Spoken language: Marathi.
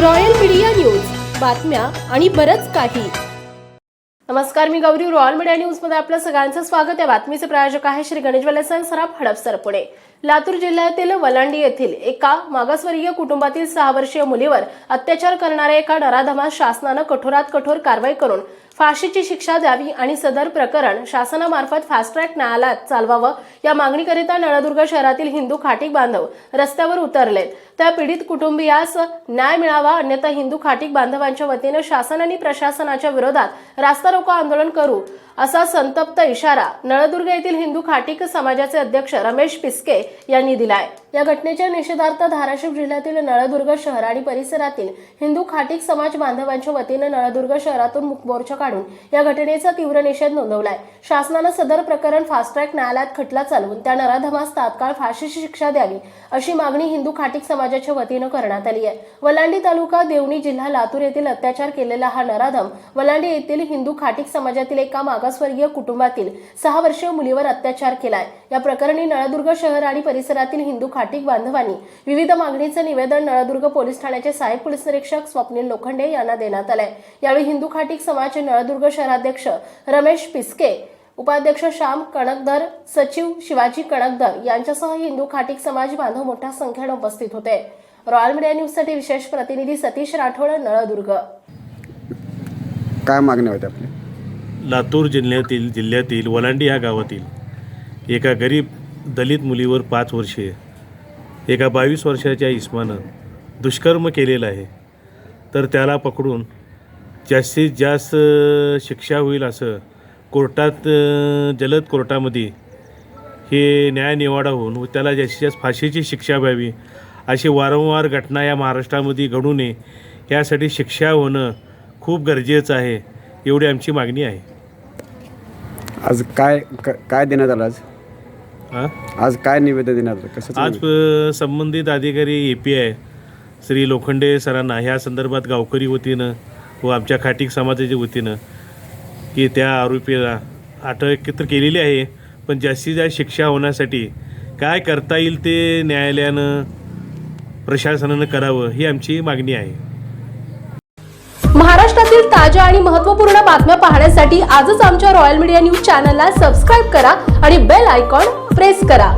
Royal media news. बातम्या आणि बरच काही. नमस्कार मी गौरी. रॉयल मीडिया न्यूजमध्ये आपलं सगळ्यांचं स्वागत. आहे बातमीचे प्रायोजक आहे श्री गणेश वल्लसन सराफ हडपसर पुणे लातूर जिल्ह्यातील वलांडी येथील एका मागासवर्गीय कुटुंबातील सहा वर्षीय मुलीवर अत्याचार करणाऱ्या एका नराधमास शासनानं कठोरात कठोर कारवाई करून फाशीची शिक्षा द्यावी आणि सदर प्रकरण शासनामार्फत फास्ट ट्रॅक न्यायालयात चालवावं या मागणीकरिता नळदुर्ग शहरातील हिंदू खाटीक बांधव रस्त्यावर उतरलेत. त्या पीडित कुटुंबियास न्याय मिळावा अन्यथा हिंदू खाटीक बांधवांच्या वतीनं शासन आणि प्रशासनाच्या विरोधात रास्ता रोको आंदोलन करू असा संतप्त इशारा नळदुर्ग येथील हिंदू खाटीक समाजाचे अध्यक्ष रमेश पिस्के यांनी दिलाय. या घटनेच्या निषेधार्थ धाराशिव जिल्ह्यातील नळदुर्ग शहर आणि परिसरातील हिंदू खाटीक समाज बांधवांच्या वतीनं नळदुर्ग शहरातून मुख मोर्चा काढून या घटनेचा तीव्र निषेध नोंदवलाय. शासनानं सदर प्रकरण फास्ट ट्रॅक न्यायालयात खटला चालवून त्या नराधमास तात्काळ फाशीची शिक्षा द्यावी अशी मागणी हिंदू खाटीक समाजाच्या वतीनं करण्यात आली आहे. वलांडी तालुका देवणी जिल्हा लातूर येथील अत्याचार केलेला हा नराधम वलांडी येथील हिंदू खाटीक समाजातील एका मागासवर्गीय कुटुंबातील सहा वर्षीय मुलीवर अत्याचार केलाय. या प्रकरणी नळदुर्ग शहर आणि परिसरातील हिंदू खाटी बांधवांनी विविध मागणीचं निवेदन नळदुर्ग पोलीस ठाण्याचे सहाय्यक पोलीस निरीक्षक स्वप्नील लोखंडे यांना देण्यात आलंय. यावेळी हिंदू खाटीक समाजचे नळदुर्ग शहराध्यक्ष रमेश पिस्के उपाध्यक्ष श्याम कणकदर सचिव शिवाजी कणकदर यांच्यासह हिंदू खाटीक समाज बांधव मोठ्या संख्येने उपस्थित होते. रॉयल मीडिया न्यूजसाठी विशेष प्रतिनिधी सतीश राठोड नळदुर्ग. काय मागण्या होत्या आपल्या? लातूर जिल्ह्यातील जिल्ह्यातील वलांडी या गावातील एका गरीब दलित मुलीवर पाच वर्षे एका बावीस वर्षाच्या इस्मानं दुष्कर्म केलेलं आहे. तर त्याला पकडून जास्तीत जास्त शिक्षा होईल असं कोर्टात जलद कोर्टामध्ये हे न्याय निवाडा होऊन व त्याला जास्तीत जास्त फाशीची शिक्षा व्हावी अशी वारंवार घटना या महाराष्ट्रामध्ये घडू नये यासाठी शिक्षा होणं खूप गरजेचं आहे एवढी आमची मागणी आहे. आज काय क- काय देण्यात आलं आज? हां? आज काय निवेदन आलं कसं आज अ, संबंधित अधिकारी A P I Shri Lokhande सरांना ह्या संदर्भात गावकरी वतीनं व आमच्या खाटीक समाजाच्या वतीनं की त्या आरोपीला अटक तर केलेली आहे पण जास्तीत जास्त शिक्षा होण्यासाठी काय करता येईल ते न्यायालयानं प्रशासनानं करावं ही आमची मागणी आहे. महाराष्ट्रातील ताज्या आणि महत्त्वपूर्ण बातम्या पाहण्यासाठी आजच आमच्या रॉयल मीडिया न्यूज चॅनलला सबस्क्राईब करा आणि बेल आयकॉन प्रेस करा.